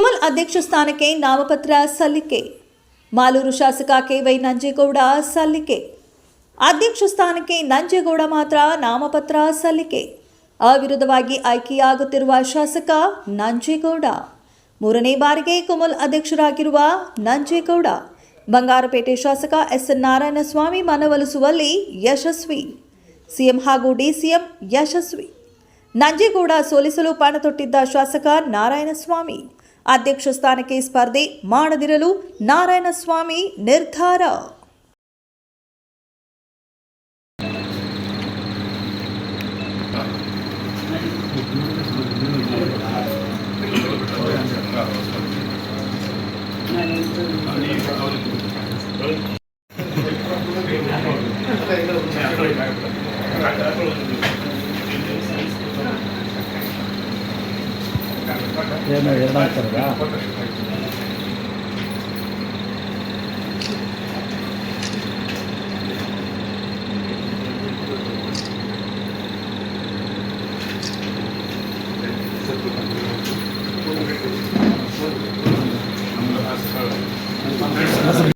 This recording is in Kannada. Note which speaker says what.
Speaker 1: ಕುಮಲ್ ಅಧ್ಯಕ್ಷ ಸ್ಥಾನಕ್ಕೆ ನಾಮಪತ್ರ ಸಲ್ಲಿಕೆ. ಮಾಲೂರು ಶಾಸಕ ಕೆ ವೈ ನಂಜೇಗೌಡ ಸಲ್ಲಿಕೆ. ಅಧ್ಯಕ್ಷ ಸ್ಥಾನಕ್ಕೆ ನಂಜೇಗೌಡ ಮಾತ್ರ ನಾಮಪತ್ರ ಸಲ್ಲಿಕೆ. ಅವಿರೋಧವಾಗಿ ಆಯ್ಕೆಯಾಗುತ್ತಿರುವ ಶಾಸಕ ನಂಜೇಗೌಡ. ಮೂರನೇ ಬಾರಿಗೆ ಕಮಲ್ ಅಧ್ಯಕ್ಷರಾಗಿರುವ ನಂಜೇಗೌಡ. ಬಂಗಾರಪೇಟೆ ಶಾಸಕ ಎಸ್ ಎನ್ ನಾರಾಯಣಸ್ವಾಮಿ ಮನವೊಲಿಸುವಲ್ಲಿ ಯಶಸ್ವಿ. ಸಿಎಂ ಹಾಗೂ ಡಿಸಿಎಂ ಯಶಸ್ವಿ. ನಂಜೇಗೌಡ ಸೋಲಿಸಲು ಪಣ ತೊಟ್ಟಿದ್ದ ಶಾಸಕ ನಾರಾಯಣಸ್ವಾಮಿ. ಅಧ್ಯಕ್ಷ ಸ್ಥಾನಕ್ಕೆ ಸ್ಪರ್ಧೆ ಮಾಡದಿರಲು ನಾರಾಯಣಸ್ವಾಮಿ ನಿರ್ಧಾರ
Speaker 2: ಏನು ಎರಡು ಹಾಕ್ತಾರಾ